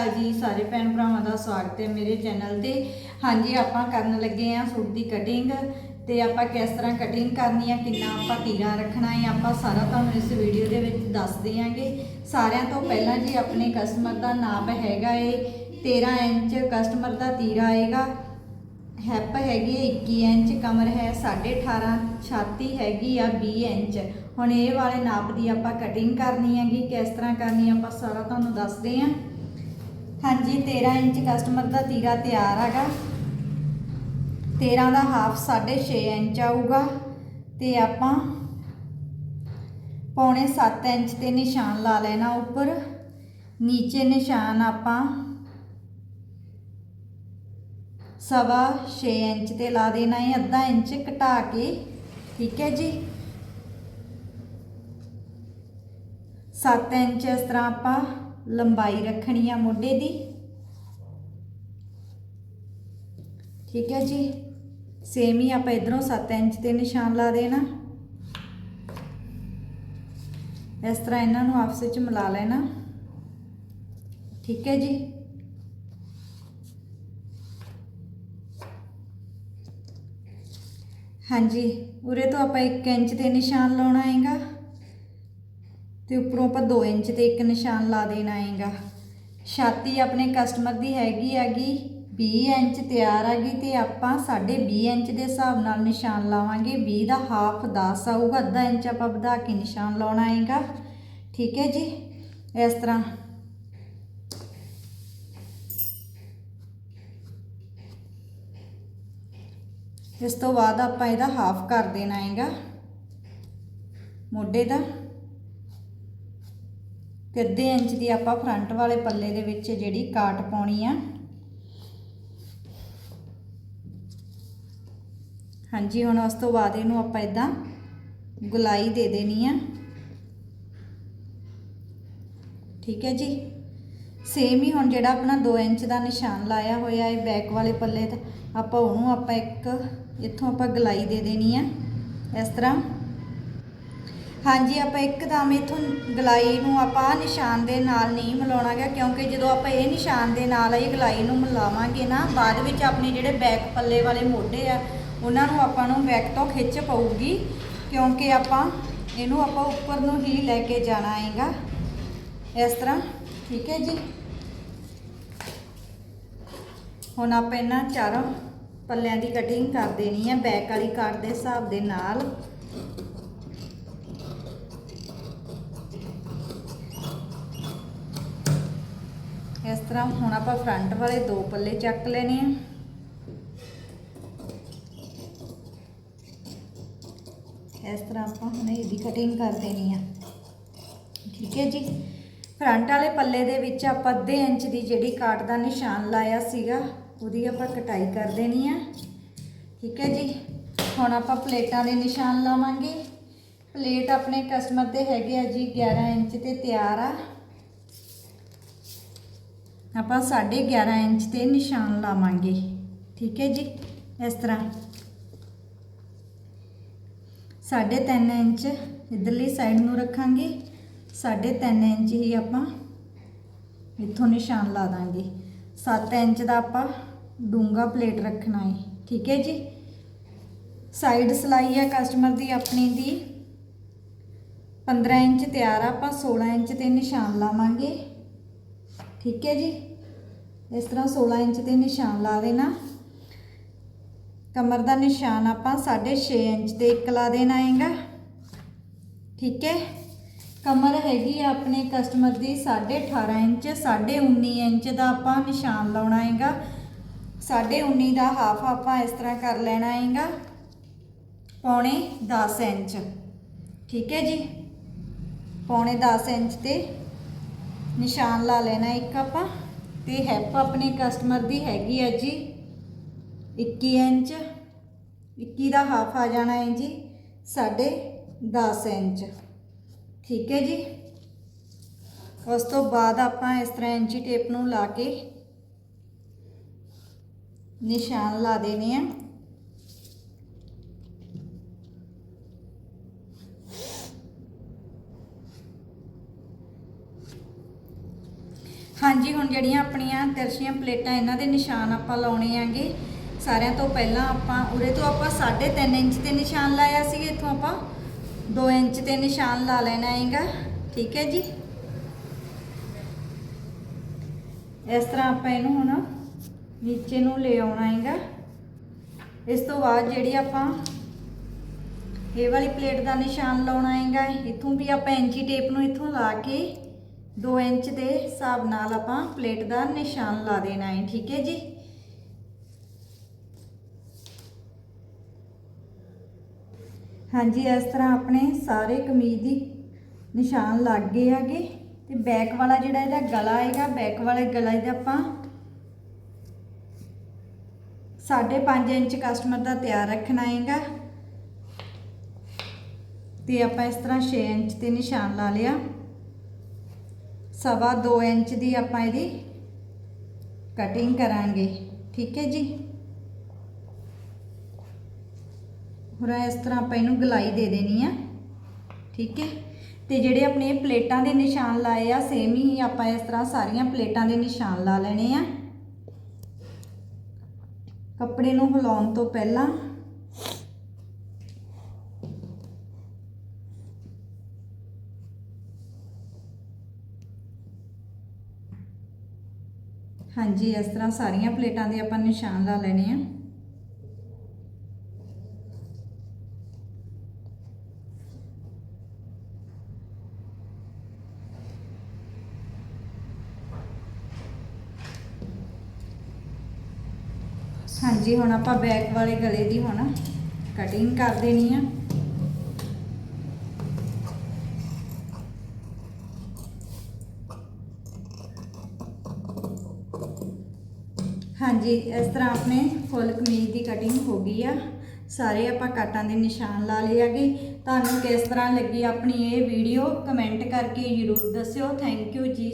ਅਕਾਲ ਜੀ, ਸਾਰੇ ਭੈਣ ਭਰਾਵਾਂ ਦਾ ਸਵਾਗਤ ਹੈ ਮੇਰੇ ਚੈਨਲ ਤੇ। ਹਾਂਜੀ, ਆਪਾਂ ਕਰਨ ਲੱਗੇ ਆ ਸੂਟ ਦੀ ਕਟਿੰਗ ਤੇ ਆਪਾਂ ਕਿਸ ਤਰ੍ਹਾਂ ਕਟਿੰਗ ਕਰਨੀ ਆ, ਕਿੰਨਾ ਆਪਾਂ ਤੀਰਾ ਰੱਖਣਾ ਹੈ, ਆਪਾਂ ਸਾਰਾ ਤੁਹਾਨੂੰ ਇਸ ਵੀਡੀਓ ਦੇ ਵਿੱਚ ਦੱਸ ਦਿਆਂਗੇ ਸਾਰਿਆਂ ਤੋਂ ਪਹਿਲਾਂ ਜੀ ਆਪਣੇ ਕਸਟਮਰ ਦਾ ਨਾਪ ਹੈਗਾ ਏ 13 ਇੰਚ ਕਸਟਮਰ ਦਾ ਤੀਰਾ ਆਏਗਾ। ਹੈਪ ਹੈਗੀ ਹੈ 21 ਇੰਚ, ਕਮਰ ਹੈ 18.5 ਛਾਤੀ ਹੈਗੀ ਆ 20 ਇੰਚ। ਹੁਣ ਇਹ ਵਾਲੇ ਨਾਪ ਦੀ ਆਪਾਂ ਕਟਿੰਗ ਕਰਨੀ ਹੈਗੀ, ਕਿਸ ਤਰ੍ਹਾਂ ਕਰਨੀ ਆ, ਆਪਾਂ ਸਾਰਾ ਤੁਹਾਨੂੰ ਦੱਸਦੇ ਹਾਂ ਹਾਂਜੀ 13 ਇੰਚ ਕਸਟਮਰ ਦਾ ਤੀਰਾ ਤਿਆਰ ਹੈਗਾ। 13 ਦਾ ਹਾਫ 6.5 ਇੰਚ ਆਊਗਾ ਤੇ ਆਪਾਂ ਪੌਣੇ 7 ਇੰਚ ਤੇ ਨਿਸ਼ਾਨ ਲਾ ਲੈਣਾ ਉੱਪਰ। ਨੀਚੇ ਨਿਸ਼ਾਨ ਆਪਾਂ ਸਵਾ 6 ਇੰਚ ਤੇ ਲਾ ਦੇਣਾ ਹੈ, ਅੱਧਾ ਇੰਚ ਘਟਾ ਕੇ, ਠੀਕ ਹੈ ਜੀ। 7 ਇੰਚ ਇਸ ਤਰ੍ਹਾਂ ਆਪਾਂ ਲੰਬਾਈ ਰੱਖਣੀ ਆ ਮੋਢੇ ਦੀ। ਠੀਕ ਹੈ ਜੀ। ਸੇਮ ਹੀ ਆਪਾਂ ਇਧਰੋਂ 7 ਇੰਚ ਤੇ ਨਿਸ਼ਾਨ ਲਾ ਦੇਣਾ। ਇਸ ਤਰ੍ਹਾਂ ਇਹਨਾਂ ਨੂੰ ਆਪਸ ਵਿੱਚ ਮਿਲਾ ਲੈਣਾ। ਠੀਕ ਹੈ ਜੀ। ਹਾਂਜੀ, ਉਰੇ ਤੋਂ ਆਪਾਂ 1 ਇੰਚ ਤੇ ਨਿਸ਼ਾਨ ਲਾਉਣਾ ਹੈਗਾ। ਤੇ ਉੱਪਰੋਂ ਆਪਾਂ 2 ਇੰਚ ਤੇ ਇੱਕ ਨਿਸ਼ਾਨ ਲਾ ਦੇਣਾ ਹੈਗਾ। ਛਾਤੀ ਆਪਣੇ ਕਸਟਮਰ ਦੀ ਹੈਗੀ ਹੈਗੀ 20 ਇੰਚ ਤਿਆਰ ਹੈਗੀ ਤੇ ਆਪਾਂ 20 ਇੰਚ ਦੇ ਹਿਸਾਬ ਨਾਲ ਨਿਸ਼ਾਨ ਲਾਵਾਂਗੇ। 20 ਦਾ ਹਾਫ 10 ਆਊਗਾ, ਅੱਧਾ ਇੰਚ ਆਪਾਂ ਵਧਾ ਕੇ ਨਿਸ਼ਾਨ ਲਾਉਣਾ ਹੈਗਾ। ਠੀਕ ਹੈ ਜੀ? ਇਸ ਤਰ੍ਹਾਂ। ਇਸ ਤੋਂ ਬਾਅਦ ਆਪਾਂ ਇਹਦਾ ਹਾਫ ਕਰ ਦੇਣਾ ਹੈਗਾ। ਮੋਢੇ ਦਾ। ਤੇ ਅੱਧੇ ਇੰਚ ਦੀ ਆਪਾਂ ਫਰੰਟ ਵਾਲੇ ਪੱਲੇ ਦੇ ਵਿੱਚ ਜਿਹੜੀ ਕਾਟ ਪਾਉਣੀ ਆ। ਹਾਂਜੀ, ਹੁਣ ਉਸ ਤੋਂ ਬਾਅਦ ਇਹਨੂੰ ਆਪਾਂ ਇਦਾਂ ਗੁਲਾਈ ਦੇ ਦੇਣੀ ਆ। ਠੀਕ ਹੈ ਜੀ? ਸੇਮ ਹੀ ਹੁਣ ਜਿਹੜਾ ਆਪਣਾ 2 ਇੰਚ ਦਾ ਨਿਸ਼ਾਨ ਲਾਇਆ ਹੋਇਆ ਹੈ ਬੈਕ ਵਾਲੇ ਪੱਲੇ ਤੇ, ਆਪਾਂ ਉਹਨੂੰ ਆਪਾਂ ਇੱਕ ਇੱਥੋਂ ਆਪਾਂ ਗਲਾਈ ਦੇ ਦੇਣੀ ਆ। ਇਸ ਤਰ੍ਹਾਂ ਹਾਂਜੀ, ਆਪਾਂ ਇੱਕਦਮ ਇਥੋਂ ਗਲਾਈ ਨੂੰ ਆਪਾਂ ਨਿਸ਼ਾਨ ਦੇ ਨਾਲ ਨਹੀਂ ਮਿਲਾਉਣਾਗਾ ਕਿਉਂਕਿ ਜਦੋਂ ਆਪਾਂ ਇਹ ਨਿਸ਼ਾਨ ਦੇ ਨਾਲ ਇਹ ਗਲਾਈ ਨੂੰ ਮਿਲਾਵਾਂਗੇ ਨਾ, ਬਾਅਦ ਵਿੱਚ ਆਪਣੇ ਜਿਹੜੇ ਬੈਕ ਪੱਲੇ ਵਾਲੇ ਮੋਢੇ ਆ, ਉਹਨਾਂ ਨੂੰ ਆਪਾਂ ਨੂੰ ਬੈਕ ਤੋਂ ਖਿੱਚ ਪਊਗੀ, ਕਿਉਂਕਿ ਆਪਾਂ ਇਹਨੂੰ ਆਪਾਂ ਉੱਪਰ ਨੂੰ ਹੀ ਲੈ ਕੇ ਜਾਣਾ ਹੈਗਾ। ਇਸ ਤਰ੍ਹਾਂ, ਠੀਕ ਹੈ ਜੀ? ਹੁਣ ਆਪਾਂ ਇਹਨਾਂ ਚਾਰੋਂ ਪੱਲਿਆਂ ਦੀ ਕਟਿੰਗ ਕਰ ਦੇਣੀ ਹੈ, ਬੈਕ ਵਾਲੀ ਕਾਟ ਦੇ ਹਿਸਾਬ ਦੇ ਨਾਲ ਇਸ ਤਰ੍ਹਾਂ ਹੁਣ ਆਪਾਂ ਫਰੰਟ ਵਾਲੇ ਦੋ ਪੱਲੇ ਚੱਕ ਲੈਣੇ ਆ। ਇਸ ਤਰ੍ਹਾਂ ਆਪਾਂ ਹੁਣ ਇਹਦੀ ਕਟਿੰਗ ਕਰ ਦੇਣੀ ਆ। ਠੀਕ ਹੈ ਜੀ? ਫਰੰਟ ਵਾਲੇ ਪੱਲੇ ਦੇ ਵਿੱਚ ਆਪਾਂ ਅੱਧੇ ਇੰਚ ਦੀ ਜਿਹੜੀ ਕਾਟ ਦਾ ਨਿਸ਼ਾਨ ਲਾਇਆ ਸੀਗਾ, ਉਹਦੀ ਆਪਾਂ ਕਟਾਈ ਕਰ ਦੇਣੀ ਆ। ਠੀਕ ਹੈ ਜੀ? ਹੁਣ ਆਪਾਂ ਪਲੇਟਾਂ ਦੇ ਨਿਸ਼ਾਨ ਲਾਵਾਂਗੇ। ਪਲੇਟ ਆਪਣੇ ਕਸਟਮਰ ਦੇ ਹੈਗੇ ਆ ਜੀ 11 ਇੰਚ ਤੇ ਤਿਆਰ ਆ। ਆਪਾਂ 11.5 ਇੰਚ ਤੇ ਨਿਸ਼ਾਨ ਲਾਵਾਂਗੇ। ਠੀਕ ਹੈ ਜੀ? ਇਸ ਤਰ੍ਹਾਂ। 3.5 ਇੰਚ ਇਧਰਲੀ ਸਾਈਡ ਨੂੰ ਰੱਖਾਂਗੇ। 3.5 ਇੰਚ ਹੀ ਆਪਾਂ ਇੱਥੋਂ ਨਿਸ਼ਾਨ ਲਾ ਦਾਂਗੇ। 7 ਇੰਚ ਦਾ ਆਪਾਂ ਡੂੰਗਾ ਪਲੇਟ ਰੱਖਣਾ ਹੈ। ਠੀਕ ਹੈ ਜੀ? ਸਾਈਡ ਸਲਾਈ ਹੈ ਕਸਟਮਰ ਦੀ ਆਪਣੀ ਦੀ। 15 ਇੰਚ ਤਿਆਰ ਆ, ਆਪਾਂ 16 ਇੰਚ ਤੇ ਨਿਸ਼ਾਨ ਲਾਵਾਂਗੇ। ਠੀਕ ਹੈ ਜੀ? ਇਸ ਤਰ੍ਹਾਂ 16 ਇੰਚ ਤੇ ਨਿਸ਼ਾਨ ਲਾ ਦੇਣਾ। ਕਮਰ ਦਾ ਨਿਸ਼ਾਨ ਆਪਾਂ 6.5 ਇੰਚ ਤੇ ਇੱਕ ਲਾ ਦੇਣਾ ਹੈਗਾ। ਠੀਕ ਹੈ? ਕਮਰ ਹੈਗੀ ਆਪਣੇ ਕਸਟਮਰ ਦੀ 18.5 ਇੰਚ 19.5 ਇੰਚ ਦਾ ਆਪਾਂ ਨਿਸ਼ਾਨ ਲਾਉਣਾ ਹੈਗਾ। 19.5 ਦਾ ਹਾਫ ਆਪਾਂ ਇਸ ਤਰ੍ਹਾਂ ਕਰ ਲੈਣਾ ਹੈਗਾ। ਪੌਣੇ 10 ਇੰਚ। ਠੀਕ ਹੈ ਜੀ? ਪੌਣੇ 10 ਇੰਚ ਤੇ ਨਿਸ਼ਾਨ ਲਾ ਲੈਣਾ ਇੱਕ ਆਪਾਂ, ਤੇ ਹੈਪ ਆਪਣੇ ਕਸਟਮਰ ਦੀ ਹੈਗੀ ਹੈ ਜੀ। 21 ਇੰਚ 21 ਦਾ ਹਾਫ ਆ ਜਾਣਾ ਹੈ ਜੀ 10.5 ਇੰਚ। ਠੀਕ ਹੈ ਜੀ? ਉਸ ਤੋਂ ਬਾਅਦ ਆਪਾਂ ਇਸ ਤਰ੍ਹਾਂ ਇੰਚੀ ਟੇਪ ਨੂੰ ਲਾ ਕੇ ਨਿਸ਼ਾਨ ਲਾ ਦੇਣੇ ਆ। ਹਾਂਜੀ, ਹੁਣ ਜਿਹੜੀਆਂ ਆਪਣੀਆਂ ਤਿਰਛੀਆਂ ਪਲੇਟਾਂ, ਇਹਨਾਂ ਦੇ ਨਿਸ਼ਾਨ ਆਪਾਂ ਲਾਉਣੇ ਆਂਗੇ। ਸਾਰਿਆਂ ਤੋਂ ਪਹਿਲਾਂ ਆਪਾਂ, ਉਰੇ ਤੋਂ ਆਪਾਂ 3.5 ਇੰਚ ਤੇ ਨਿਸ਼ਾਨ ਲਾਇਆ ਸੀ, ਇੱਥੋਂ ਆਪਾਂ 2 ਇੰਚ ਤੇ ਨਿਸ਼ਾਨ ਲਾ ਲੈਣਾ ਹੈਗਾ। ਠੀਕ ਹੈ ਜੀ? ਇਸ ਤਰ੍ਹਾਂ ਆਪਾਂ ਇਹਨੂੰ ਹੁਣ ਨੀਚੇ ਨੂੰ ਲੈ ਆਉਣਾ ਹੈਗਾ। ਇਸ ਤੋਂ ਬਾਅਦ ਜਿਹੜੀ ਆਪਾਂ ਇਹ ਵਾਲੀ ਪਲੇਟ ਦਾ ਨਿਸ਼ਾਨ ਲਾਉਣਾ ਹੈਗਾ, ਇੱਥੋਂ ਵੀ ਆਪਾਂ ਇੰਚੀ ਟੇਪ ਨੂੰ ਇੱਥੋਂ ਲਾ ਕੇ 2 ਇੰਚ ਦੇ ਹਿਸਾਬ ਨਾਲ ਆਪਾਂ ਪਲੇਟ ਦਾ ਨਿਸ਼ਾਨ ਲਾ ਦੇਣਾ ਹੈ, ਠੀਕ ਹੈ ਜੀ? ਹਾਂਜੀ, ਇਸ ਤਰ੍ਹਾਂ ਆਪਣੇ ਸਾਰੇ ਕਮੀਜ਼ ਦੀ ਨਿਸ਼ਾਨ ਲੱਗ ਗਏ ਹੈਗੇ। ਤੇ ਬੈਕ ਵਾਲਾ ਜਿਹੜਾ ਇਹਦਾ ਗਲਾ ਹੈਗਾ ਬੈਕ ਵਾਲੇ ਗਲਾ ਇਹਦਾ ਆਪਾਂ 5.5 ਇੰਚ ਕਸਟਮਰ ਦਾ ਤਿਆਰ ਰੱਖਣਾ ਹੈਗਾ। ਤੇ ਆਪਾਂ ਇਸ ਤਰ੍ਹਾਂ 6 ਇੰਚ ਤੇ ਨਿਸ਼ਾਨ ਲਾ ਲਿਆ। ਸਵਾ 2 ਇੰਚ ਦੀ ਆਪਾਂ ਇਹਦੀ ਕਟਿੰਗ ਕਰਾਂਗੇ। ਠੀਕ ਹੈ ਜੀ? ਹੁਣ ਇਸ ਤਰ੍ਹਾਂ ਆਪਾਂ ਇਹਨੂੰ ਗਲਾਈ ਦੇ ਦੇਣੀ ਆ। ਠੀਕ ਹੈ? ਤੇ ਜਿਹੜੇ ਆਪਣੇ ਪਲੇਟਾਂ ਦੇ ਨਿਸ਼ਾਨ ਲਾਏ ਆ ਸੇਮ ਹੀ ਆਪਾਂ ਇਸ ਤਰ੍ਹਾਂ ਸਾਰੀਆਂ ਪਲੇਟਾਂ ਦੇ ਨਿਸ਼ਾਨ ਲਾ ਲੈਣੇ ਆ। ਕੱਪੜੇ ਨੂੰ ਹਿਲਾਉਣ ਤੋਂ ਪਹਿਲਾਂ ਹਾਂਜੀ, ਇਸ ਤਰ੍ਹਾਂ ਸਾਰੀਆਂ ਪਲੇਟਾਂ ਦੇ ਆਪਾਂ ਨਿਸ਼ਾਨ ਲਾ ਲੈਣੇ ਆ। ਹਾਂਜੀ, ਹੁਣ ਆਪਾਂ ਬੈਕ ਵਾਲੇ ਗਲੇ ਦੀ ਹੁਣ ਕਟਿੰਗ ਕਰ ਦੇਣੀ ਆ। ਹਾਂਜੀ, ਇਸ ਤਰ੍ਹਾਂ ਆਪਣੇ ਫੁੱਲ ਕਮੀਜ਼ ਦੀ ਕਟਿੰਗ ਹੋ ਗਈ ਆ। ਸਾਰੇ ਆਪਾਂ ਕਾਟਾਂ ਦੇ ਨਿਸ਼ਾਨ ਲਾ ਲਏ ਹੈਗੇ। ਤੁਹਾਨੂੰ ਕਿਸ ਤਰ੍ਹਾਂ ਲੱਗੀ ਆਪਣੀ ਇਹ ਵੀਡੀਓ ਕਮੈਂਟ ਕਰਕੇ ਜਰੂਰ ਦੱਸਿਓ। ਥੈਂਕ ਯੂ ਜੀ।